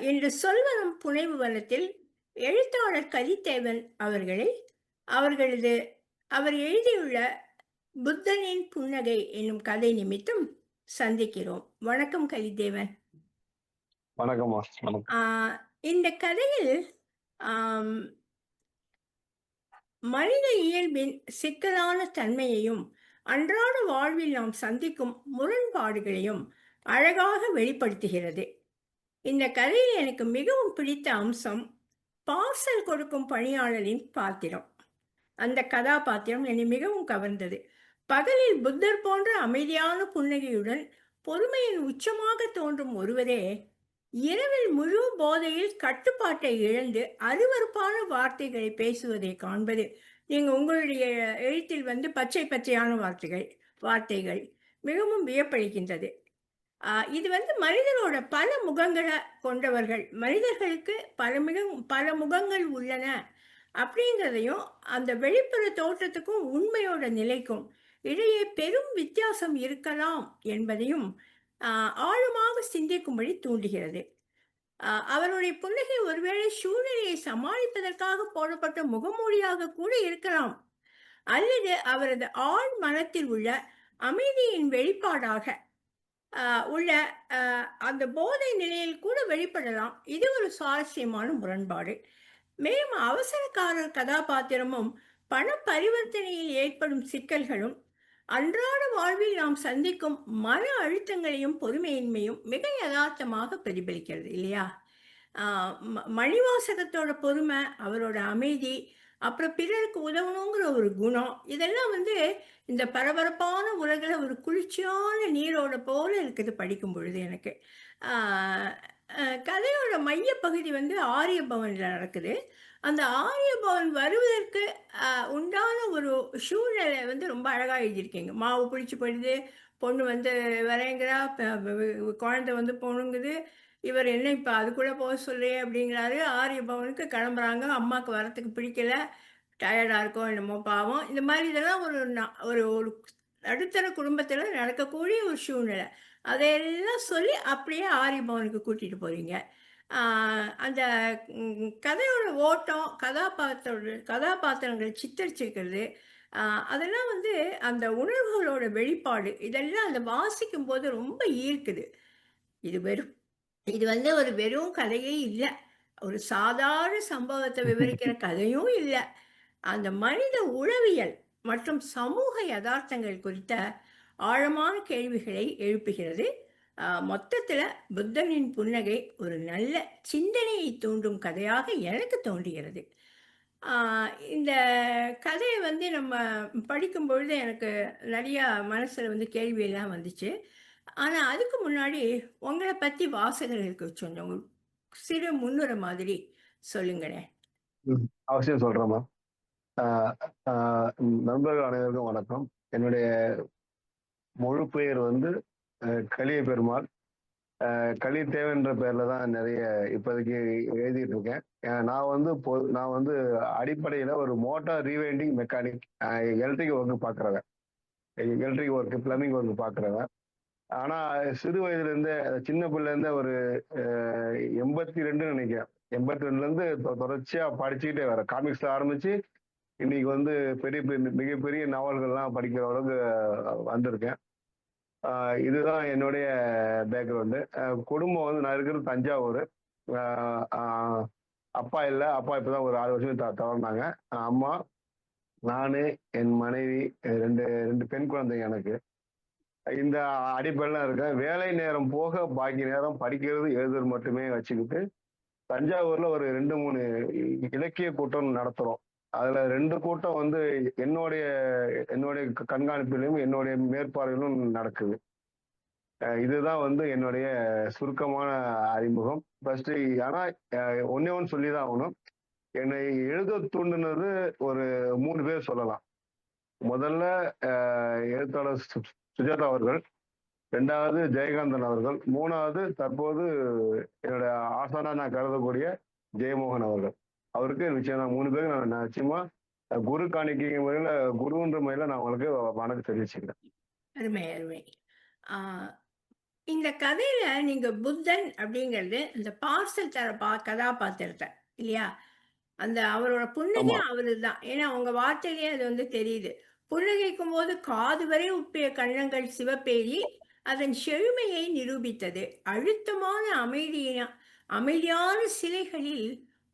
இன்று சொல்வனம் புனைவு வனத்தில் எழுத்தாளர் கலித்தேவன் அவர்களை அவர்களது அவர் எழுதியுள்ள புத்தனின் புன்னகை என்னும் கதை நிமித்தம் சந்திக்கிறோம். வணக்கம் கலிதேவன் வணக்கம் ஆஹ் இந்த கதையில் மனித இயல்பின் சிக்கலான தன்மையையும் அன்றாட வாழ்வில் நாம் சந்திக்கும் முரண்பாடுகளையும் அழகாக வெளிப்படுத்துகிறது. இந்த கதையில் எனக்கு மிகவும் பிடித்த அம்சம் பார்சல் கொடுக்கும் பணியாளரின் பாத்திரம். அந்த கதாபாத்திரம் என்னை மிகவும் கவர்ந்தது. பகலில் புத்தர் போன்ற அமைதியான புன்னகையுடன் பொறுமையின் உச்சமாக தோன்றும் ஒருவரே இரவில் முழு போதையில் கட்டுப்பாட்டை இழந்து அருவருப்பான வார்த்தைகளை பேசுவதை காண்பது நீங்கள் உங்களுடைய எழுத்தில் வந்து பச்சை பச்சையான வார்த்தைகள் வார்த்தைகள் மிகவும் வியப்பளிக்கின்றது இது வந்து மனிதனோட பல முகங்களை கொண்டவர்கள். மனிதர்களுக்கு பல மிக பல முகங்கள் உள்ளன அப்படிங்கிறதையும் அந்த வெளிப்புற தோற்றத்துக்கும் உண்மையோட நிலைக்கும் இடையே பெரும் வித்தியாசம் இருக்கலாம் என்பதையும் ஆழமாக சிந்திக்கும்படி தூண்டுகிறது. அவருடைய புன்னகை ஒருவேளை சூழ்நிலையை சமாளிப்பதற்காக போடப்பட்ட முகமூடியாக கூட இருக்கலாம். அல்லது அவரது ஆழ் மனத்தில் உள்ள அமைதியின் வெளிப்பாடாக உள்ள அந்த போதை நிலையில் கூட வெளிப்படலாம். இது ஒரு சுவாரஸ்யமான முரண்பாடு. மேலும் அவசரக்காரர் கதாபாத்திரமும் பண பரிவர்த்தனையில் ஏற்படும் சிக்கல்களும் அன்றாட வாழ்வில் நாம் சந்திக்கும் மன அழுத்தங்களையும் பொறுமையின்மையும் மிக யதார்த்தமாக பிரதிபலிக்கிறது இல்லையா? ம- மணிவாசகத்தோட பொறுமை அவரோட அமைதி அப்புறம் பிறருக்கு உதவணுங்கிற ஒரு குணம் இதெல்லாம் வந்து இந்த பரபரப்பான உலகில் ஒரு குளிர்ச்சியான நீரோட போல இருக்குது படிக்கும் பொழுது எனக்கு. கதையோட மையப்பகுதி வந்து ஆரியபவனில் நடக்குது. அந்த ஆரியபவன் வருவதற்கு உண்டான ஒரு சூழ்நிலை வந்து ரொம்ப அழகாக எழுதியிருக்கீங்க. மாவு பிடிச்சி போயிடுது பொண்ணு வந்து வரேங்கிறா குழந்தை வந்து பொண்ணுங்குது இவர் என்ன இப்போ அதுக்குள்ளே போக சொல்றே அப்படிங்கிறாரு. ஆரியபவனுக்கு கிளம்புறாங்க. அம்மாவுக்கு வரத்துக்கு பிடிக்கல. டயர்டாக இருக்கோ என்னமோ பாவம். இந்த மாதிரி இதெல்லாம் ஒரு ஒரு ஒரு நடுத்தர குடும்பத்தில் நடக்கக்கூடிய ஒரு சூழ்நிலை. அதையெல்லாம் சொல்லி அப்படியே ஆரியபவனுக்கு கூட்டிகிட்டு போகிறீங்க அந்த கதையோட ஓட்டம் கதாபாத்திரோட கதாபாத்திரங்களை சித்தரிச்சிருக்கிறது. அதெல்லாம் வந்து அந்த உணர்வுகளோட வெளிப்பாடு. இதெல்லாம் அந்த வாசிக்கும் போது ரொம்ப ஈர்க்குது. இது வெறும் இது வந்து ஒரு வெறும் கதையே இல்லை. ஒரு சாதாரண சம்பவத்தை விவரிக்கிற கதையும் இல்லை. அந்த மனித உளவியல் மற்றும் சமூக யதார்த்தங்கள் குறித்த ஆழமான கேள்விகளை எழுப்புகிறது. மொத்தத்துல புத்தனின் புன்னகை ஒரு நல்ல சிந்தனையை தூண்டும் கதையாக எனக்கு தோன்றுகிறது. இந்த கதையை வந்து நம்ம படிக்கும் பொழுது எனக்கு நிறையா மனசுல வந்து கேள்வியெல்லாம் வந்துச்சு. ஆனால் அதுக்கு முன்னாடி உங்களை பற்றி வாசகர்களுக்கு கொஞ்சம் சிறு முன்னுரை மாதிரி சொல்லுங்களேன் அவசியம் சொல்றேம்மா நண்பர்கள் அனைவருக்கும் வணக்கம். என்னுடைய முழு பெயர் வந்து ஆஹ் கலிய பெருமாள். ஆஹ் கலி பேர்ல தான் நிறைய இப்போதைக்கு எழுதிட்டு இருக்கேன். நான் வந்து பொ- நான் வந்து அடிப்படையில ஒரு motor rewinding mechanic electric work பார்க்குறவன் electric work plumbing work பார்க்குறவன் ஆனா சிறு வயதுல இருந்தே சின்ன பிள்ளைல இருந்தே ஒரு எண்பத்தி ரெண்டுன்னு நினைக்கிறேன். எண்பத்தி ரெண்டுல இருந்து தொடர்ச்சியா படிச்சுக்கிட்டே வரேன் காமிக்ஸ்ல ஆரம்பிச்சு இன்னைக்கு வந்து பெரிய பெரிய மிகப்பெரிய நாவல்கள்லாம் படிக்கிற அளவுக்கு வந்திருக்கேன். இதுதான் என்னுடைய பேக்ரவுண்டு குடும்பம் வந்து நான் இருக்கிறது தஞ்சாவூர். அப்பா இல்லை. அப்பா இப்போதான் ஒரு ஆறு வருஷம் த தவறினாங்க அம்மா நான் என் மனைவி ரெண்டு ரெண்டு பெண் குழந்தைங்க எனக்கு. இந்த அடிப்படையெல்லாம் இருக்கேன் வேலை நேரம் போக பாக்கி நேரம் படிக்கிறது எழுதுறது மட்டுமே வச்சுக்கிட்டு தஞ்சாவூர்ல ஒரு ரெண்டு மூணு இலக்கிய கூட்டம் நடத்துறோம். அதுல ரெண்டு கூட்டம் வந்து என்னுடைய என்னுடைய கண்காணிப்பிலும் என்னுடைய மேற்பார்வையிலும் நடக்குது. இதுதான் வந்து என்னுடைய சுருக்கமான அறிமுகம். ஃபர்ஸ்ட் ஆனா ஒன்னே ஒன்று சொல்லி தான் ஆகணும். என்னை எழுத தூண்டுனது ஒரு மூணு பேர் சொல்லலாம். முதல்ல எழுத்தாளர் சுஜாதா அவர்கள் ரெண்டாவது ஜெயகாந்தன் அவர்கள் மூணாவது தற்போது என்னுடைய ஆசானா நான் கருதக்கூடிய ஜெயமோகன் அவர்கள் அவருக்கு நிச்சயம் நான் மூணு பேருக்கு நான் நிச்சயமா குரு காணிக்கை முறையில குருன்ற முறையில நான் உங்களுக்கு வணக்கம் தெரிவிச்சுக்கிறேன் அருமை அருமை ஆஹ் இந்த கதையில நீங்க புத்தன் அப்படிங்கிறது இந்த பார்சல் தர பா கதாபாத்திரத்த இல்லையா? அந்த அவரோட புன்னகை ஆமா. அவருதான். ஏன்னா உங்க வார்த்தையிலேயே அது வந்து தெரியுது. புன்னகைக்கும்போது காது வரை உப்பிய கன்னங்கள் சிவப்பேறி அதன் செழுமையை நிரூபித்தது. அழுத்தமான அமைதியின அமைதியான சிலைகளில்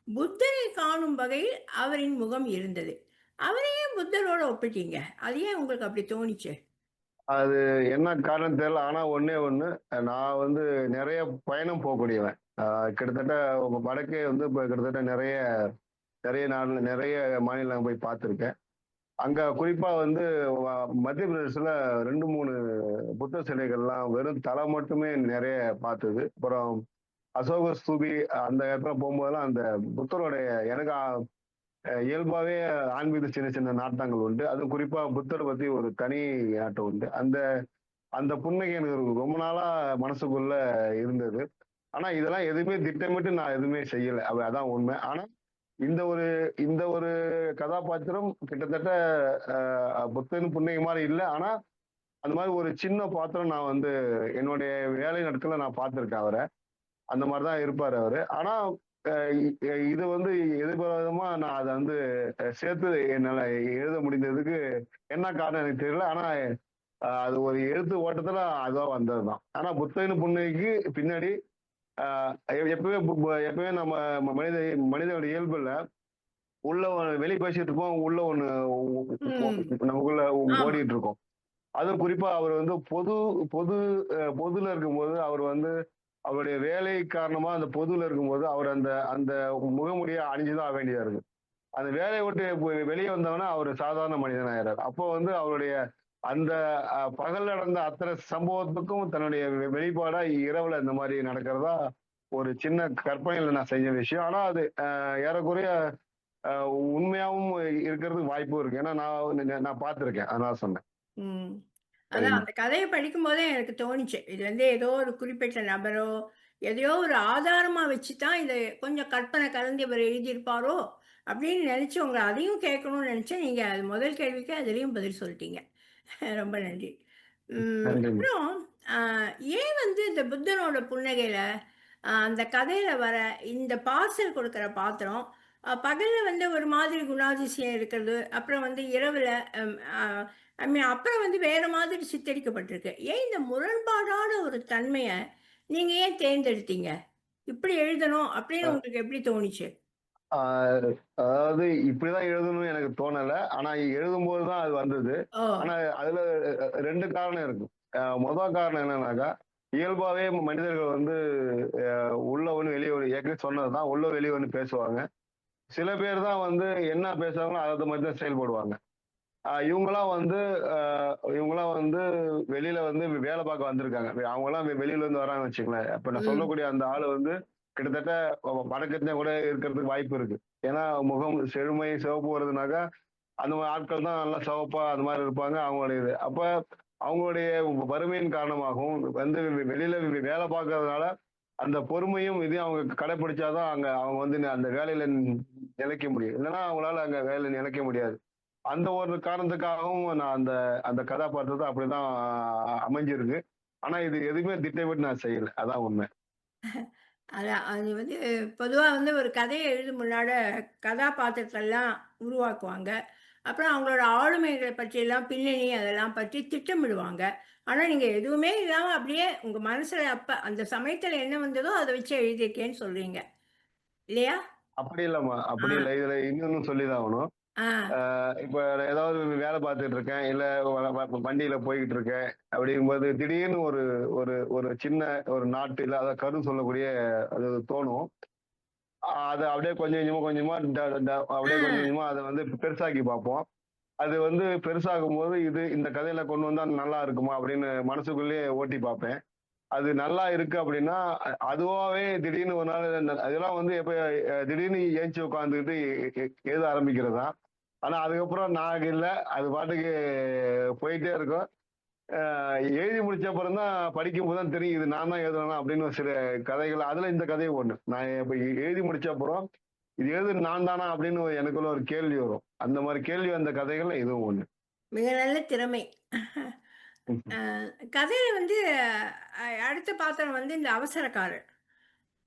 புத்தனை காணும் வகையில் அவரின் முகம் இருந்தது. அவரையே புத்தரோட ஒப்பிட்டீங்க? அது ஏன் உங்களுக்கு அப்படி தோணிச்சு? அது என்ன காரணம் தெரியல. ஆனா ஒன்னே ஒண்ணு, நான் வந்து நிறைய பயணம் போகக்கூடியவன். அ கிட்டத்தட்ட வடக்கே வந்து கிட்டத்தட்ட நிறைய நிறைய நாள் நிறைய மாநிலம் போய் பார்த்துருக்கேன். அங்க குறிப்பா வந்து மத்திய பிரதேசத்துல ரெண்டு மூணு புத்த சிலைகள்லாம் வெறும் தலை மட்டுமே நிறைய பார்த்தது. அப்புறம் அசோக ஸ்தூபி அந்த இடத்துல போகும்போதெல்லாம் அந்த புத்தருடைய எனக்கு இயல்பாவே ஆன்மீக சின்ன சின்ன நாட்டங்கள் உண்டு. அது குறிப்பா புத்தர் பத்தி ஒரு தனி நாட்டம் உண்டு. அந்த அந்த புன்னகை எனக்கு ரொம்ப நாளா மனசுக்குள்ள இருந்தது. ஆனா இதெல்லாம் எதுவுமே திட்டமிட்டு நான் எதுவுமே செய்யல. அதான் உண்மை. ஆனா இந்த ஒரு இந்த ஒரு கதாபாத்திரம் கிட்டத்தட்ட புத்தன் புண்ணிய மாதிரி இல்லை ஆனா அந்த மாதிரி ஒரு சின்ன பாத்திரம் நான் வந்து என்னுடைய வேலை நாட்கள்ல நான் பார்த்துருக்கேன் அவரை அந்த மாதிரி தான் இருப்பார் அவரு. ஆனா இது வந்து எதிர்பாராதமா நான் அதை வந்து சேர்த்து என்னால எழுத முடிந்ததுக்கு என்ன காரணம் எனக்கு தெரியல. ஆனா அது ஒரு எழுத்து ஓட்டத்துல அதுவா வந்ததுதான். ஆனா புத்தகின் புண்ணைக்கு பின்னாடி பு எப்பவுமே நம்ம மனித மனிதனுடைய இயல்புல உள்ள வெளிய பேசிட்டு இருப்போம். உள்ள ஒண்ணு. நமக்குள்ள. ஓடிட்டு இருக்கும். அதுவும் குறிப்பா அவர் வந்து பொது பொது பொதுல இருக்கும்போது அவர் வந்து அவருடைய வேலை காரணமா அந்த பொதுல இருக்கும்போது அவர் அந்த அந்த முகமூடிய அணிஞ்சு தான் ஆக வேண்டியதா இருக்கு. அந்த வேலைய விட்டு வெளிய வந்தோனே அவரு சாதாரண மனிதன் ஆயிறாரு. அப்போ வந்து அவருடைய அந்த அ பகல்ல நடந்த அத்தனை சம்பவத்துக்கும் தன்னுடைய வெளிப்பாடா இரவுல இந்த மாரி நடக்கிறதா ஒரு சின்ன கற்பனையில நான் செஞ்ச விஷயம். ஆனா அது ஏறக்குறைய உண்மையாவும் இருக்கிறதுக்கு வாய்ப்பும் இருக்கு. ஏன்னா நான் நான் பார்த்துருக்கேன். அதனால சொன்னேன். ம். அதான். அந்த கதைய படிக்கும்போதே எனக்கு தோணுச்சு. இது வந்து ஏதோ ஒரு குறிப்பிட்ட நபரோ, எதையோ ஒரு ஆதாரமா வச்சு தான் இத கொஞ்சம் கற்பனை கலந்து இவர் எழுதியிருப்பாரோ! அப்படின்னு நெனச்சு உங்கள அதையும் கேட்கணும்னு நெனச்சேன். நீங்க அது முதல் கேள்விக்கு அதிலயும் பதில் சொல்ட்டீங்க. ரொம்ப நன்றி. அப்புறம் ஏன் வந்து இந்த புத்தனோட புன்னகையில, அந்த கதையில வர இந்த பார்சல் குடுக்குற பாத்திரம், பகல்ல வந்து ஒரு மாதிரி குணாதிசயம் இருக்கிறது. அப்புறம் வந்து இரவுல ஐ மீன் அப்புறம் வந்து வேற மாதிரி சித்தரிக்கப்பட்டிருக்கு. ஏன் இந்த முரண்பாடான ஒரு தன்மைய நீங்க ஏன் தேர்ந்தெடுத்தீங்க? இப்படி எழுதணும் அப்படின்னு உங்களுக்கு எப்படி தோணுச்சு? அதாவது இப்படிதான் எழுதணும்னு எனக்கு தோணல. ஆனா எழுதும்போது தான் அது வந்தது. ஆனா அதுல 2 காரணம் இருக்கு. அ மொத காரணம் என்னன்னாக்கா, இயல்பாவே மனிதர்கள் வந்து உள்ள ஒண்ணு, வெளிய ஒண்ணு ஏற்கனவே சொன்னதுதான். உள்ள வெளிய ஒண்ணு பேசுவாங்க. சில பேர் தான் வந்து என்ன பேசுறாங்களோ அத மாரி தான் செயல்படுவாங்க. அ இவங்கலாம் வந்து அ இவங்கலாம் வந்து வெளியில வந்து வேலை பார்க்க வந்திருக்காங்க. அவங்கலாம் வெளியில இருந்து வராங்கன்னு வச்சுக்கங்களேன். அப்ப நான். சொல்லக்கூடிய அந்த ஆளு வந்து கிட்டத்தட்ட வடக்கத்திலே கூட இருக்கிறதுக்கு வாய்ப்பு இருக்கு. ஏன்னா முகம் செழுமை, சிவப்பு வருதுனாக்கா, அந்த மாதிரி ஆட்கள் தான் நல்லா சிவப்பா அந்த மாதிரி இருப்பாங்க. அவங்களுடைய இது. அப்ப அவங்களுடைய வறுமையின் காரணமாகவும் வந்து வெளியில வேலை பார்க்கறதுனால, அந்த பொறுமையும் இதையும் அவங்க கடைபிடிச்சாதான் அங்க அவங்க வந்து அந்த வேலையில நிலைக்க முடியும். இல்லைன்னா அவங்களால அங்க வேலையில நிலைக்க முடியாது. அந்த ஒரு காரணத்துக்காகவும் நான் அந்த அந்த கதாபாத்திரத்தை அப்படிதான் அமைஞ்சிருக்கு. ஆனா இது எதுவுமே திட்டமிட்டு நான் செய்யல. அதான் உண்மை. அதான் அது வந்து பொதுவா வந்து ஒரு கதைய எழுதும் முன்னாட கதாபாத்திரத்தெல்லாம் உருவாக்குவாங்க. அப்புறம் அவங்களோட ஆளுமைகள பற்றியெல்லாம் பின்னணி அதெல்லாம் பற்றி திட்டமிடுவாங்க. ஆனா நீங்க எதுவுமே இல்லாம அப்படியே உங்க மனசுல அப்ப அந்த சமயத்துல என்ன வந்ததோ அத வச்சு எழுதியிருக்கேன்னு சொல்றீங்க. இல்லையா? அப்படி இல்லம்மா. அப்படி இல்ல. இதுல இன்னொன்னு சொல்லி தான் ஆகணும். ஆ, இப்ப ஏதாவது வேலை பார்த்துட்டு இருக்கேன். இல்ல வண்டியில போய்க்கிட்டு இருக்கேன். அப்படிங்கும்போது திடீர்னு ஒரு ஒரு ஒரு சின்ன ஒரு நாட்டுல அதாவது கரு சொல்லக்கூடிய அது தோணும். அத அப்படியே கொஞ்சம் கொஞ்சமா கொஞ்சமா ட ட அப்படியே கொஞ்சம் ஆ. கொஞ்சமா அத வந்து பெருசாக்கி பார்ப்போம். அது வந்து பெருசாகும்போது இது இந்த கதையில கொண்டு வந்தா நல்லா இருக்குமா அப்படின்னு மனசுக்குள்ளேயே ஓட்டி பார்ப்பேன். அது நல்லா இருக்கு அப்படின்னா, அ அதுவாவே திடீர்னு ஒரு நாள் அதெல்லாம் வந்து எப்ப திடீர்னு எந்திச்சு உட்காந்துக்கிட்டு எ எழுத ஆரம்பிக்கிறது தான். ஆனா அதுக்கப்புறம் நான் இல்ல. அது பாட்டுக்கு போயிட்டே இருக்கும். எழுதி முடிச்ச அப்புறம் தான் படிக்கும்போது தான் தெரியும். இது நான் தான் எழுதுனேனா அப்படின்னு ஒரு சில கதைகள் அதுல இந்த கதையும் ஒண்ணு. நான் இப்ப எழுதி முடிச்ச அப்புறம், இது எழுதுனது நான் தானா அப்படின்னு எனக்குள்ள ஒரு கேள்வி வரும். அந்த மாரி கேள்வி வந்த கதைகள்ல இதுவும் ஒண்ணு. மிக நல்ல திறமை. கதையில வந்து அடுத்த பாத்திரம் வந்து இந்த அவசரக்காரர்.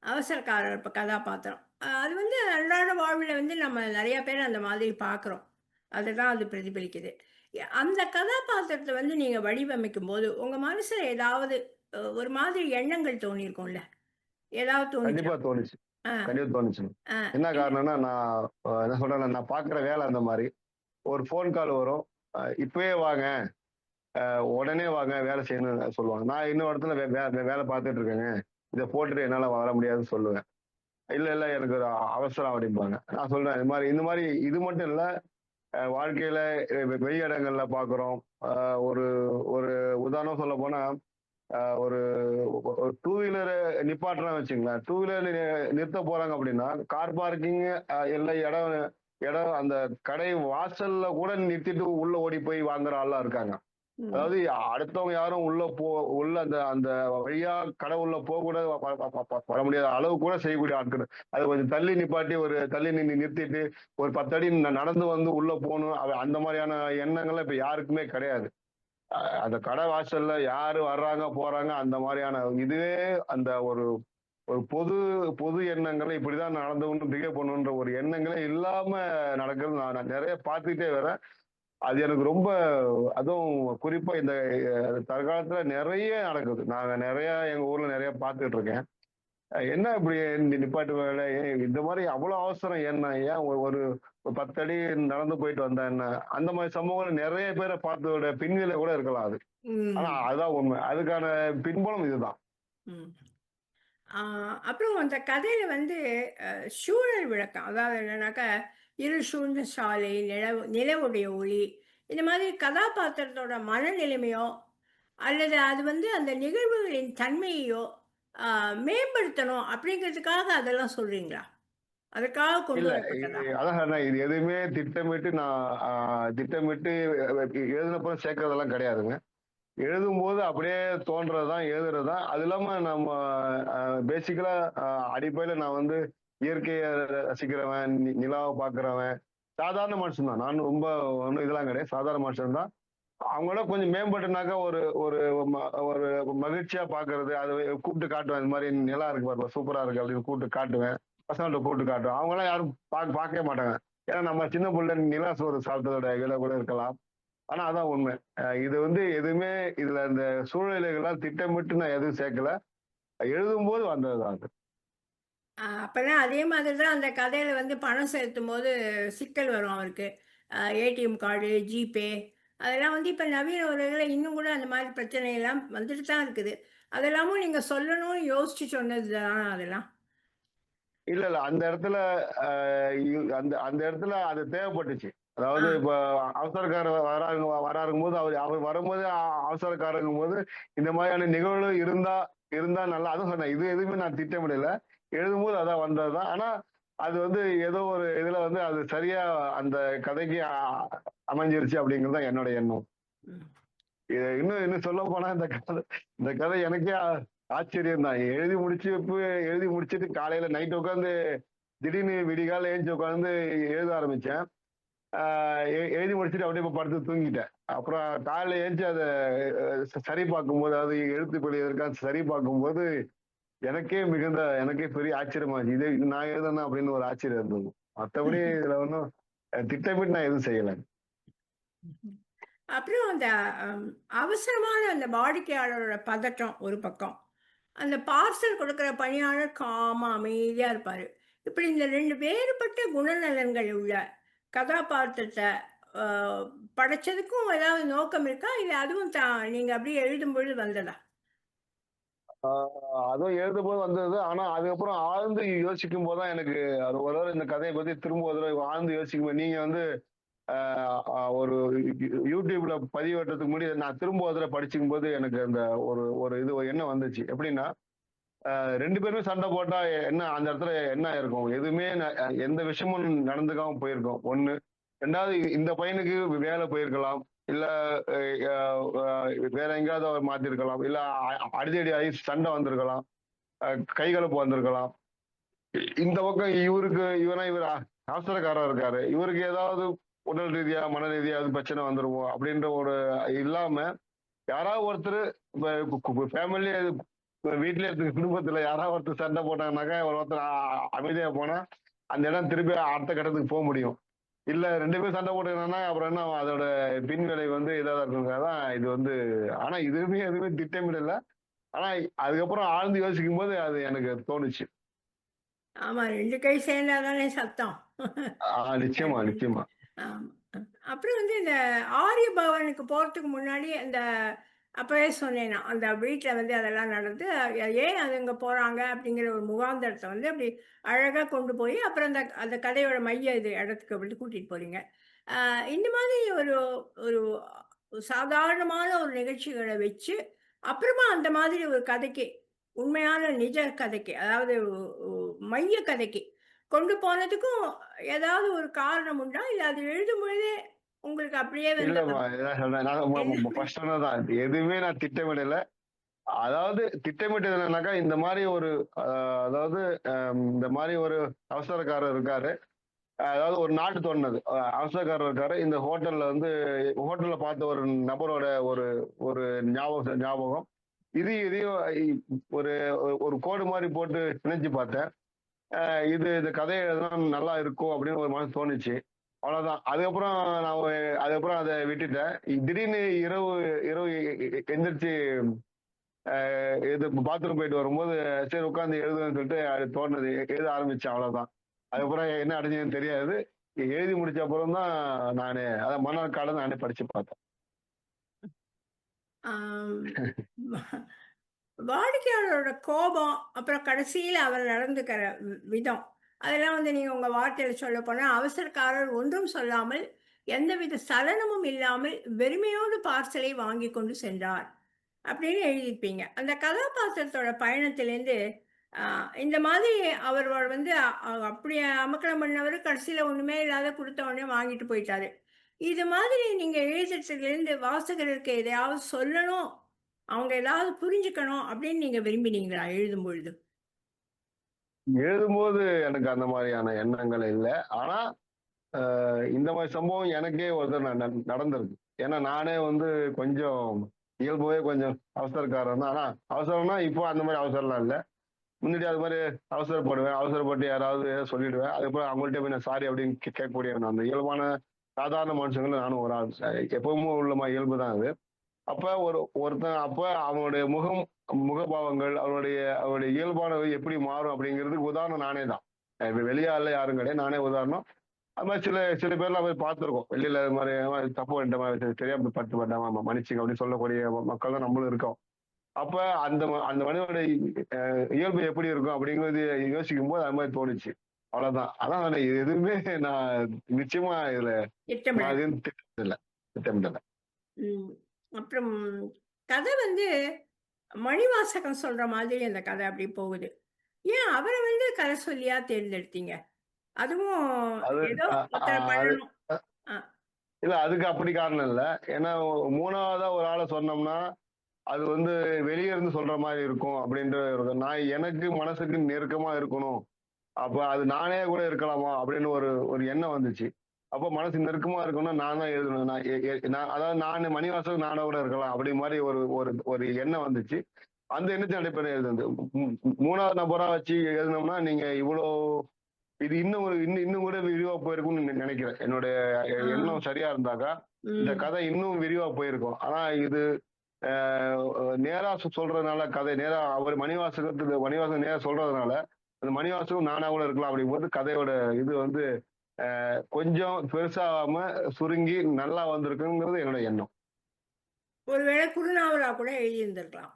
அவசரக்காரர் இப்ப கதாபாத்திரம். அது வந்து அன்றாட வாழ்வில வந்து நம்ம நெறைய பேர அந்த மாதிரி பார்க்குறோம். அதுதான் அது பிரதிபலிக்குது. அந்த கதாபாத்திரத்த வந்து நீங்க வடிவமைக்கும்போது, உங்க மனசுல ஏதாவது ஒரு மாதிரி எண்ணங்கள் தோணியிருக்கும்ல? ஏதாவது தோணிச்சா? கண்டிப்பா தோணுச்சு. கண்டிப்பா தோணுச்சுங்க. ஆ. என்ன காரணம்னா, நான் என்ன சொல்றேன்னா, நான் பார்க்குற வேலை அந்த மாரி. ஒரு ஃபோன் கால் வரும். அ இப்பயே வாங்க. உடனே வாங்க வேலை செய்யணும்னு சொல்லுவாங்க. நான் இன்னொரு இடத்துல வேலை பார்த்துட்டு இருக்கேங்க. இத போட்டுட்டு என்னால வர முடியாதுன்னு சொல்லுவேன். இல்ல, இல்ல எனக்கு ஒரு அவசரம் அப்படிம்பாங்க. நான் சொல்றேன் இது மாரி இந்த மாரி இது மட்டும் இல்ல. வாழ்க்கையில வெளியிடங்கள்ல பாக்குறோம் இடங்கள்ல பார்க்குறோம். ஒரு ஒரு உதாரணம் சொல்ல போனா, ஒரு டூ வீலர் நிப்பாட்டுறேன் வச்சுங்களேன் டூ வீலர் நிறுத்த போறாங்க அப்படின்னா, கார் பார்க்கிங் எல்லா இடம் இடம் அந்த கடை வாசல்ல கூட நிறுத்திட்டு உள்ள ஓடி போய் வாங்குற ஆள்லாம் இருக்காங்க. அதாவது அடுத்தவங்க யாரும் உள்ள போ உள்ள அந்த அந்த வழியா கடை உள்ள போகக்கூட ப ப ப ப வர முடியாத அளவு கூட செய்யக்கூடிய ஆட்கள். அத கொஞ்சம் தள்ளி நிப்பாட்டி ஒரு தள்ளி நிறுத்திட்டு, ஒரு 10 அடி ந நடந்து வந்து உள்ள போணும். அ அந்த மாரியான எண்ணங்கள்லாம் இப்ப யாருக்குமே கிடையாது. அந்த கடை வாசல்ல யாரு வர்றாங்க, போறாங்க அந்த மாரியான இதுவே அந்த ஒரு ஒரு பொது பொது எண்ணங்கள இப்படிதான் நடந்துக்கணும், பிஹேவ் பண்ணணுன்ற ஒரு எண்ணங்களே இல்லாம நடக்கிறது நான் நான் நெறைய பார்த்துக்கிட்டே வரேன். அது எனக்கு ரொம்ப அதுவும் குறிப்பா இந்த தற்காலத்துல நெறைய நடக்குது. நாங்க நெறைய எங்க ஊர்ல நெறைய பார்த்துட்டு இருக்கேன். என்ன இப்படி நி நிப்பாட்டுவீங்களே ஏன் இந்த மாரி அவ்வளோ அவசரம் என்ன? ஏன் ஒரு 10 அடி நடந்து போயிட்டு வந்தா என்ன? அந்த மாரி சம்பவங்கள் நெறைய பேர பார்த்ததோட பின்விளை கூட இருக்கலாம் அது. ஆனா. அதுதான் உண்மை. அதுக்கான பின்புலம் இதுதான். அப்புறம் அந்த கதையில வந்து சூழல் விளக்கம். அதாவது என்னன்னாக்கா, இருள் சூழ்ந்த சாலை, நிலவு நிலவுடைய ஒளி, இந்த மாதிரி கதாபாத்திரத்தோட மனநிலைமையோ, அல்லது அது வந்து அந்த நிகழ்வுகளின் தன்மையையோ அ மேம்படுத்தணும் அப்படிங்கிறதுக்காக அதெல்லாம் சொல்றீங்களா? அதுக்காக கொண்டு? இது எதுவுமே திட்டமிட்டு நான் திட்டமிட்டு அ எழுதினப்புறம் சேர்க்கிறதெல்லாம் கிடையாதுங்க. எழுதும்போது அப்படியே தோன்றது தான், எழுதுறது தான். அது இல்லாம நம்ம பேசிக்கலா அடிப்படையில நான் வந்து இயற்கைய ரசிக்கிறவன், நிலாவை பார்க்குறவன் சாதாரண மனுஷன் தான். நான் ரொம்ப ஒன்றும் இதெல்லாம் கிடையாது. சாதாரண மனுஷன் தான். அவங்களோட கொஞ்சம் மேம்பட்டுனாக்கா ஒரு ஒரு ம ஒரு மகிழ்ச்சியா பார்க்கறது, அது கூப்பிட்டு காட்டுவேன். இந்த மாதிரி நிலா இருக்கு பாருப்பா, சூப்பரா இருக்கு அப்படின்னு கூப்பிட்டு காட்டுவேன். பசங்கள்ட்ட கூப்பிட்டு காட்டுவேன். அவங்களாம் யாரும் பார்க்க பார்க்கவே மாட்டாங்க. ஏன்னா நம்ம சின்ன பிள்ளை நிலா சோறு சாப்பிட்டதோட விலை கூட இருக்கலாம். ஆனா அதான் உண்மை. இது வந்து எதுவுமே இதுல இந்த சூழ்நிலைகள்லாம் திட்டமிட்டு நான் எதுவும் சேர்க்கல. எழுதும்போது வந்தது தான் அது. அ அப்பதான் அதே மாதிரி தான் அந்த கதையில வந்து பணம் செலுத்தும்போது சிக்கல் வரும் அவருக்கு. ஏடிஎம் கார்டு, ஜிபே அதெல்லாம் வந்து இப்ப நவீன உலகில இன்னும் கூட அந்த மாரி பிரச்சனை எல்லாம் வந்துட்டு தான் இருக்குது. அதெல்லாமும் நீங்க சொல்லணும்னு யோசிச்சு சொன்னது தானா அதெல்லாம்? இல்ல, இல்ல. அந்த இடத்துல அந்த அந்த இடத்துல அது தேவைப்பட்டுச்சு. அதாவது இப்ப அவசரக்காரர் வராங்க வராருங்கும்போது அவரு அவர் வரும்போது அ அவசரக்காரருங்கும்போது, இந்த மாதிரியான நிகழ்வுகள் இருந்தா இருந்தா நல்லா அதுவும் சொன்னேன். இது எதுவுமே நான் திட்டமிடல. எழுதும்போது அதான் வந்தது தான். ஆனா, அது வந்து ஏதோ ஒரு இதுல வந்து அது சரியா அந்த கதைக்கு அமைஞ்சிருச்சு அப்படிங்கிறது தான் என்னோட எண்ணம். இன்னும் இன்னும் சொல்லப்போனா இந்த கதை இந்த கதை எனக்கே ஆச்சரியம் தான். எழுதி முடிச்சு இப்ப எழுதி முடிச்சுட்டு காலையில நைட் உட்காந்து திடீர்னு விடிகாலைல எழுந்துச்சு உட்காந்து எழுத ஆரம்பிச்சேன். எழுதி முடிச்சுட்டு அப்படியே போய் படுத்து தூங்கிட்டேன். அப்புறம் காலைல எழுந்துச்சு அத சரி பார்க்கும்போது, அதாவது எழுத்து பிழை இருக்கான்னு சரி பார்க்கும்போது, எனக்கே மிகுந்த எனக்கே பெரிய ஆச்சரியமா. இது நான் எழுதுனேனா அப்படின்னு ஒரு ஆச்சரியம் இருந்தது. மத்தபடி இதுல அ திட்டமிட்டு நான் எதுவும் செய்யல. அப்புறம் அந்த அவசரமான அந்த வாடிக்கையாளரோட பதட்டம் ஒரு பக்கம். அந்த பார்சல் கொடுக்கிற பணியாளர் காமா அமைதியா இருப்பாரு. இப்படி இந்த 2 வேறுபட்ட குணநலன்கள் உள்ள கதாபாத்திரத்த படைச்சதுக்கும் ஏதாவது நோக்கம் இருக்கா? இல்ல அதுவும் தா நீங்க அப்படியே எழுதும்பொழுது வந்ததா? ஆ அதுவும் எழுதும்போது வந்தது. ஆனா, அதுக்கப்புறம் ஆழ்ந்து யோசிக்கும்போது தான் எனக்கு அது ஒரு தடவ இந்த கதைய பத்தி திரும்ப ஒரு தடவ ஆழ்ந்து யோசிக்கும்போது, நீங்க வந்து ஆ அ ஒரு YouTubeல பதிவேற்றதுக்கு முன்னாடி நான் திரும்ப ஒரு தடவ படிச்சுக்கும்போது எனக்கு அந்த ஒரு ஒரு இது எண்ணம் வந்துச்சு. எப்படின்னா, அ 2 பேருமே சண்டை போட்டா என்ன அந்த இடத்துல என்ன ஆயிருக்கும்? எதுவுமே ந எந்த விஷயமும் நடந்துக்காம போயிருக்கும். 1. 2வது இந்த பையனுக்கு வேலை போயிருக்கலாம். இல்ல வேற எங்கேயாவது அவர் மாத்திருக்கலாம். இல்ல அ அடிதடி ஆகி சண்டை வந்திருக்கலாம். கைகலப்பு வந்திருக்கலாம். இந்த பக்கம் இவருக்கு இவனா இவர் அவசரக்காரா இருக்காரு. இவருக்கு ஏதாவது உடல் ரீதியா, மன ரீதியா பிரச்சனை வந்துருவோம் அப்படின்ற ஒரு இல்லாம யாராவது ஒருத்தர் ஃபேமிலி வீட்டுல இருக்க குடும்பத்துல யாராவது ஒருத்தர் சண்டை போட்டாங்கன்னாக்கா ஒருத்தர் அமைதியா போனா அந்த இடம் திருப்பி அடுத்த கட்டத்துக்கு போக முடியும் இல்ல ரெண்டு பேரும் சண்டை போட்டுக்கணும்னா அப்புறம் என்ன அதோட பின்விளை வந்து இதாக இருக்குங்கிறது தான் இது வந்து ஆனா இதுவுமே எதுவுமே திட்டமிடல. ஆனா அதுக்கப்புறம் ஆழ்ந்து யோசிக்கும் போது அது எனக்கு தோணுச்சு. ஆமா ரெண்டு கை சேர்ந்தாதானே சத்தம். நிச்சயமா நிச்சயமா. அப்புறம் வந்து இந்த ஆரிய பவனுக்கு போறதுக்கு முன்னாடி அந்த அப்பவே சொன்னேன் நான் அந்த வீட்டில் வந்து அதெல்லாம் நடந்து ஏன் அது இங்கே போகிறாங்க அப்படிங்கிற ஒரு முகாந்தரத்தை வந்து அப்படி அழகாக கொண்டு போய் அப்புறம் அந்த அந்த கதையோட மைய இது இடத்துக்கு அப்படி கூட்டிகிட்டு போறீங்க. இந்த மாதிரி ஒரு ஒரு சாதாரணமான ஒரு நிகழ்ச்சிகளை வச்சு அப்புறமா அந்த மாதிரி ஒரு கதைக்கு உண்மையான நிஜ கதைக்கு அதாவது மைய கதைக்கு கொண்டு போனதுக்கும் ஏதாவது ஒரு காரணம் உண்டா? இல்லை அது எழுதும் பொழுதே உங்களுக்கு அப்படியே இல்லம்மா இதான் சொல்றேன்? நான் ஃபர்ஸ்ட் தான். எதுவுமே நான் திட்டமிடல. அதாவது திட்டமிட்டது என்னன்னாக்கா இந்த மாதிரி ஒரு அதாவது இந்த மாதிரி ஒரு அவசரக்காரர் இருக்காரு. அதாவது ஒரு நாட்டு தோணுது அவசரக்காரர் இருக்காரு. இந்த ஹோட்டல்ல வந்து ஹோட்டல்ல பார்த்த ஒரு நபரோட ஒரு ஒரு ஞாபகம் ஞாபகம். இது இதையும் ஒரு ஒரு கோடு மாதிரி போட்டு நினைச்சு பார்த்தேன். இது இந்த கதையை எழுதுனா நல்லா இருக்கும் அப்படின்னு ஒரு மனசு தோணுச்சு. அவ்வளவுதான். அதுக்கப்புறம் நான் அதுக்கப்புறம் அதை விட்டுட்டேன். திடீர்னு இரவு இரவு எந்திரிச்சு இது பாத்ரூம் போயிட்டு வரும்போது சரி உட்காந்து எழுதுன்னு சொல்லிட்டு அது தோணுது. எழுத ஆரம்பிச்சேன் அவ்வளவுதான். அதுக்கப்புறம் என்ன அடைஞ்சதுன்னு தெரியாது. எழுதி முடிச்ச அப்புறம் தான் நானு அதான் மன்னர் காலம் நானே படிச்சு பார்த்தேன். வாடிக்கையாளரோட கோபம் அப்புறம் கடைசியில் அவர் நடந்துக்கிற விதம். அதெல்லாம் வந்து நீங்கள் உங்கள் வார்த்தையில் சொல்ல போனால் அவசரக்காரர் ஒன்றும் சொல்லாமல் எந்தவித சலனமும் இல்லாமல் வெறுமையோடு பார்சலை வாங்கி கொண்டு சென்றார் அப்படின்னு எழுதியிருப்பீங்க. அந்த கதாபாத்திரத்தோட பயணத்திலேருந்து இந்த மாதிரி அவர் வந்து அப்படி அமக்கலம் பண்ணவர் கடைசியில் ஒன்றுமே இல்லாத கொடுத்த உடனே வாங்கிட்டு போயிட்டாரு. இது மாதிரி நீங்கள் எழுதுறதுலேருந்து வாசகருக்கு எதையாவது சொல்லணும் அவங்க ஏதாவது புரிஞ்சுக்கணும் அப்படின்னு நீங்கள் விரும்பினீங்களா? எழுதும் பொழுது. எழுதும்போது எனக்கு அந்த மாதிரியான எண்ணங்கள் இல்லை. ஆனா இந்த மாதிரி சம்பவம் எனக்கே ஒருத்தர் நடந்திருக்கு. ஏன்னா நானே வந்து கொஞ்சம் இயல்புவே கொஞ்சம் அவசரக்காரன் தான். ஆனா அவசரம்னா இப்போ அந்த மாதிரி அவசரம்லாம் இல்லை. முன்னாடி அது மாதிரி அவசரப்படுவேன் அவசரப்பட்டு யாராவது சொல்லிடுவேன். அதுக்கப்புறம் அவங்கள்ட்ட போய் நான் சாரி அப்படின்னு கேட்கக்கூடிய நான் அந்த இயல்பான சாதாரண மனுஷங்களும் நானும் ஒரு ஆள். எப்பவுமே உள்ள மாதிரி இயல்பு தான் அது. அப்ப ஒரு ஒருத்தன் அப்ப அவனுடைய முகம் முகபாவங்கள் அவனுடைய அவருடைய இயல்பானது எப்படி மாறும் அப்படிங்கிறதுக்கு உதாரணம் நானே தான். இப்ப வெளியால யாரும் கிடையாது. நானே உதாரணம். அது மாதிரி சில சில பேர்லாம் போய் பார்த்துருக்கோம். வெளியில இது மாதிரி "ஆமா, இது தப்பு பண்ணிட்ட மாதிரி சரி, தெரியாம பட்டு பட்டாம மன்னிச்சுங்க அப்படின்னு சொல்லக்கூடிய மக்கள் தான் நம்மளும் இருக்கோம். அப்ப அந்த அந்த மனிதனுடைய இயல்பு எப்படி இருக்கும் அப்படிங்கிறது யோசிக்கும் போது அது மாதிரி தோணுச்சு. அவ்வளவுதான். அதான் நான் இது எதுவுமே நான் நிச்சயமா இதுல திட்டமிடல். திட்டமிடல. அப்புறம் கதை வந்து மணிவாசகம் சொல்ற மாதிரி அந்த கதை அப்படி போகுது. ஏன் அவரை வந்து கதை சொல்லியா தேர்ந்தெடுத்தீங்க? அதுவும் அது ஏதோ இல்ல அதுக்கு அப்படி காரணம் இல்ல. ஏன்னா மூணாவதா ஒரு ஆளை சொன்னோம்னா அது வந்து வெளியே இருந்து சொல்ற மாதிரி இருக்கும் அப்படின்ற நான் எனக்கு மனசுக்கு நெருக்கமா இருக்கணும். அப்ப அது நானே கூட இருக்கலாமா? அப்படின்னு ஒரு ஒரு எண்ணம் வந்துச்சு. அப்ப மனசு நெருக்கமா இருக்கணும் நான் தான் எழுதணும். நான் அதாவது நான் மணிவாசம் நானே கூட இருக்கலாம். அப்படி மாதிரி ஒரு ஒரு ஒரு எண்ணம் வந்துச்சு. அந்த எண்ணத்தின் அடிப்படையில் எழுதுனது. மூணாவது நபரா வச்சு எழுதினோம்னா நீங்க இவ்வளோ இது இன்னும் ஒரு இன்னும் இன்னும் கூட விரிவா போயிருக்கும்னு நினைக்கிறேன். என்னுடைய. எண்ணம் சரியா இருந்தாக்கா இந்த. கதை இன்னும் விரிவா போயிருக்கும். ஆனா இது நேரா சொல்றதுனால கதை நேரா அவர் மணிவாசகத்துக்கு மணிவாசகம் நேரா சொல்றதுனால அந்த மணிவாசகம் நானா கூட இருக்கலாம் அப்படிங்கும்போது கதையோட இது வந்து கொஞ்சம் பெருசாகாம சுருங்கி நல்லா வந்திருக்குங்கிறது என்னோட எண்ணம். ஒருவேளை குருநாவலா கூட எழுதியிருந்திருக்கலாம்.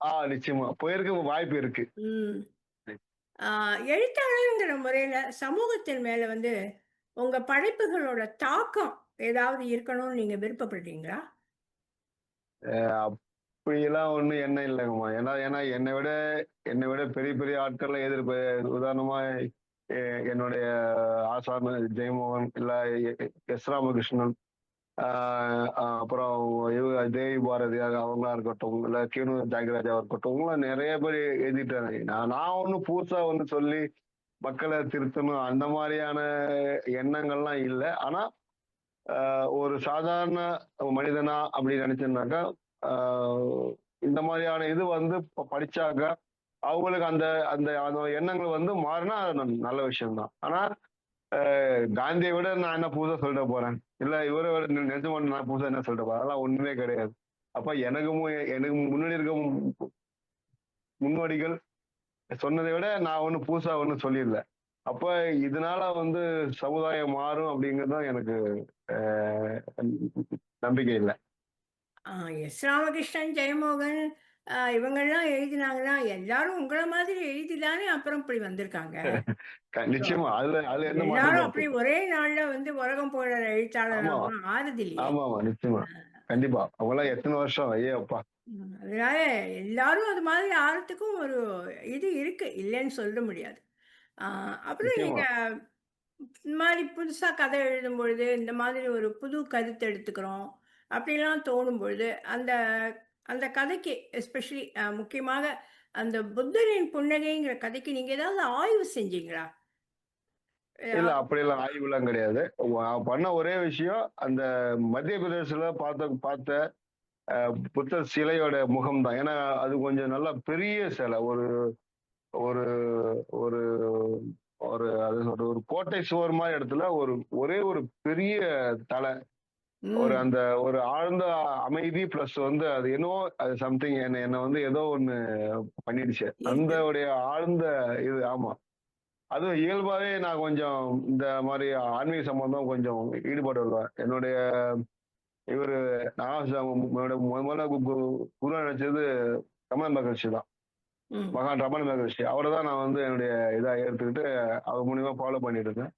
ஆஹ் நிச்சயமா. போயிருக்க வாய்ப்பு இருக்கு. எழுத்தாளருங்கிற முறையில சமூகத்தின் மேல வந்து உங்க படைப்புகளோட தாக்கம் ஏதாவது இருக்கணும்னு நீங்க விருப்பப்படுறீங்களா அப்படியெல்லாம் ஒண்ணும் எண்ணம் இல்லைங்கம்மா. ஏன்னா ஏன்னா என்னை விட என்னை விட பெரிய பெரிய ஆட்கள்லாம் எதிர்ப்பு உதாரணமா என்னுடைய ஆசான் ஜெயமோகன் இல்ல எஸ் ராமகிருஷ்ணன் ஆஹ் அப்புறம் இவங்க தேவி பாரதி அவங்களா இருக்கட்டும் இல்ல கிணு ஜாகிராஜா இருக்கட்டும் இவங்களாம் நிறைய பேர் எழுதிட்டாங்க. நான் நான் ஒன்றும் புதுசா வந்து சொல்லி மக்களை திருத்தணும் அந்த மாதிரியான எண்ணங்கள்லாம் இல்லை. ஆனா ஆஹ் ஒரு சாதாரண மனிதனா அப்படின்னு நினைச்சேன்னாக்கா ஆஹ் இந்த மாதிரியான இது வந்து படிச்சாக்கா படிச்சாக்க அவங்களுக்கு அந்த அந்த அந்த எண்ணங்கள் வந்து மாறினா அது நல்ல விஷயம்தான். ஆனா காந்தியை விட நான் என்ன புதுசா சொல்லிட போறேன்? இல்ல இவரை விட நெ- நான் புதுசா என்ன சொல்லிட போறேன்? அதெல்லாம் ஒண்ணுமே கிடையாது. அப்ப எனக்கு எனக்கு முன்னாடி இருக்க முன்னோடிகள் சொன்னதை விட நான் ஒன்றும் புதுசா ஒன்றும் சொல்லிடல. அப்ப இதனால வந்து சமுதாயம் மாறும் அப்படிங்கிறது எனக்கு நம்பிக்கை இல்லை. எஸ். ராமகிருஷ்ணன் ஜெயமோகன் இவங்கெல்லாம் எழுதினாங்கன்னா எல்லாரும் உங்களை மாதிரி எழுதிதானே அப்புறம் இப்படி வந்திருக்காங்க. க- நிச்சயமா அதுல அதுல என்ன மாற்றம் எல்லாரும் அப்படி ஒரே நாள்ல வந்து உலகம் போற எழுத்தாளர். ஆறுது இல்லையே ஆமா ஆமா நிச்சயமா. கண்டிப்பா. அவங்களாம் எத்தனை வருஷம்? ஐயே அப்பா அதனால எல்லாரும் அது மாதிரி ஆறதுக்கும் ஒரு இது இருக்கு. இல்லைன்னு சொல்ல முடியாது. அப்புறம். நீங்க இந்த மாதிரி புதுசா கதை எழுதும் பொழுது இந்த மாதிரி ஒரு புது கருத்து எடுத்துக்கிறோம் அப்படிலாம் தோணும் பொழுது அந்த அந்த கதைக்கு எஸ்பெஷலி முக்கியமாக அந்த புத்தரின் புன்னகைங்கிற கதைக்கு நீங்க ஏதாவது ஆய்வு செஞ்சீங்களா? இல்ல அப்படியெல்லாம் ஆய்வுலாம் கிடையாது. பண்ண ஒரே விஷயம் அந்த மத்திய பிரதேசல பார்த்த பார்த்த புத்தர் சிலையோட முகம் தான் ஏன்னா அது கொஞ்சம் நல்லா பெரிய சிலை. ஒரு ஒரு ஒரு ஒரு அது சொல்ற ஒரு கோட்டை சுவர் மாதிரி இடத்துல ஒரு ஒரே ஒரு பெரிய தலை. ஒரு அந்த ஒரு ஆழ்ந்த அமைதி பிளஸ் வந்து அது என்னவோ அது சம்திங் என்ன என்ன வந்து ஏதோ ஒண்ணு பண்ணிடுச்சு. அந்த உடைய ஆழ்ந்த இது ஆமா. அதுவும் இயல்பாவே நான் கொஞ்சம் இந்த மாதிரி ஆன்மீக சம்பந்தம் கொஞ்சம் ஈடுபாடு வருவேன் என்னுடைய இவரு நான் முதல்ல குரு நினைச்சது ரமண மகர்ஷி தான். மகான் ரமண மகர்ஷி. அவரை தான் நான் வந்து என்னுடைய இதா எடுத்துக்கிட்டு அவர் மூலியமா ஃபாலோ பண்ணிட்டு இருந்தேன்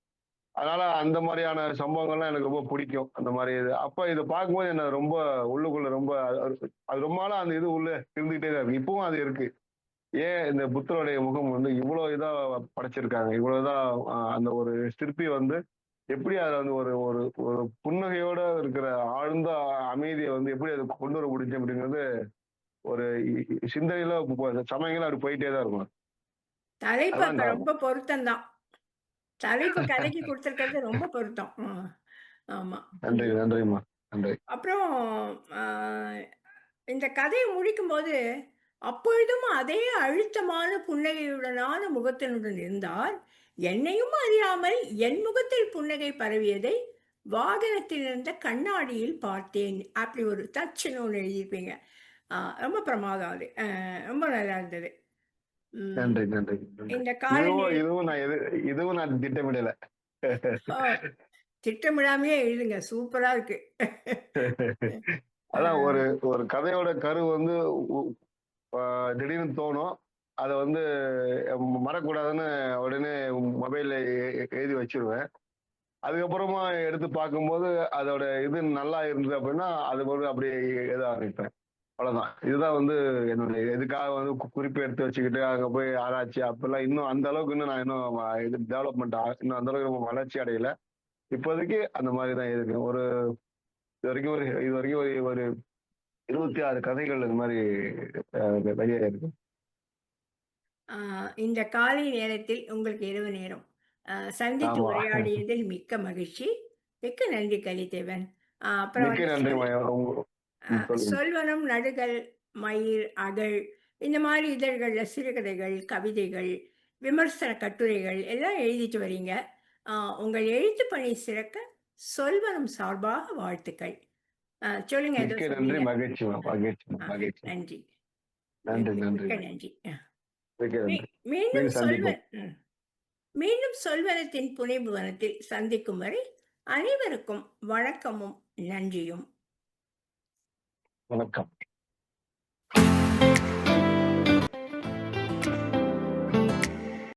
அதனால அந்த மாதிரியான சம்பவங்கள்லாம் எனக்கு ரொம்ப பிடிக்கும். அந்த மாதிரி இது. அப்ப இதை பார்க்கும்போது என்ன ரொம்ப உள்ளுக்குள்ள ரொம்ப அது- ரொம்ப நாளா அந்த இது உள்ள இருந்துகிட்டே தான் இருக்கு. இப்பவும் அது இருக்கு. ஏன் இந்த புத்தருடைய முகம் வந்து இவ்வளவு இதா படைச்சிருக்காங்க? இவ்வளவு இதா அந்த ஒரு சிற்பி வந்து எப்படி அதை வந்து ஒரு ஒரு ஒரு புன்னகையோட இருக்கிற ஆழ்ந்த அமைதியை வந்து எப்படி அதை கொண்டு வர முடிஞ்சு அப்படிங்கிறது ஒரு சிந்தனையில சமயங்கள அப்படி போயிட்டே தான் இருக்கும். தலைப்பு. ரொம்ப பொருத்தம் தான் தலைப்பு கதைக்கு கொடுத்துருக்கிறது ரொம்ப பொருத்தம். ம், ஆமா. நன்றி நன்றிம்மா. நன்றி. அப்புறம் ஆஹ், இந்த கதையை முடிக்கும்போது அப்பொழுதும் அதே அழுத்தமான புன்னகையுடனான முகத்தினுடன் இருந்தார். என்னையும் அறியாமல் என் முகத்தில் புன்னகை பரவியதை வாகனத்தில் இருந்த கண்ணாடியில் பார்த்தேன். அப்படி ஒரு டச்சுன்னு ஒன்று எழுதியிருப்பீங்க. ஆஹ், ரொம்ப பிரமாதம் அது. ஆஹ், ரொம்ப நல்லா இருந்தது. உம், நன்றி நன்றி. இந்த இதுவும் நான் இதுவும் நான் திட்டமிடல. திட்டமிடாமையே எழுதுங்க. சூப்பரா இருக்கு. அதான் ஒரு ஒரு கதையோட கரு வந்து திடீர்னு தோணும். அதை வந்து மறக்கூடாதுன்னு உடனே மொபைல்ல எழுதி வச்சிருவேன். அதுக்கப்புறமா எடுத்து பார்க்கும்போது அதோட இது நல்லா இருந்தது அப்படின்னா அது போல அப்படியே எழுத ஆரம்பிப்பேன் அவ்வளவுதான். இதுதான் வந்து என்னுடைய எதுக்காக வந்து குறிப்பு எடுத்து வச்சுக்கிட்டு அங்க போய் ஆராய்ச்சி அப்பெல்லாம் இன்னும் அந்த அளவுக்கு இன்னும் நான் இன்னும் இது டெவலப்மெண்ட் இன்னும் அந்த அளவுக்கு நம்ம வளர்ச்சி அடையல. இப்போதைக்கு அந்த மாதிரி தான் இருக்கேன் ஒரு இது வரைக்கும் ஒரு இது வரைக்கும் ஒரு ஒரு இருபத்தி ஆறு கதைகள் இது மாதிரி அஹ், வெளியே இருக்கு. இந்த காலை நேரத்தில் உங்களுக்கு இரவு நேரம். சந்தித்து. உரையாடியதில் மிக்க மகிழ்ச்சி. மிக்க நன்றி கலிதேவன். அப்புறம் நன்றி சொல்வனம் நடுகள் மயிர் அகழ் இந்த மாதிரி இதழ்களில் சிறுகதைகள் கவிதைகள் விமர்சன கட்டுரைகள் எல்லாம் எழுதிட்டு வரீங்க. உங்கள் எழுத்து பணி சிறக்க சொல்வனம் சார்பாக வாழ்த்துக்கள். சொல்லுங்க நன்றி. மகிழ்ச்சி நன்றி. நன்றி மீண்டும் மீண்டும் சந்திப்போம். சொல்வ ம். மீண்டும் சொல்வனத்தின் புனைபுவனத்தில் சந்திக்கும் வரை அனைவருக்கும் வணக்கமும் நன்றியும். வணக்கம்.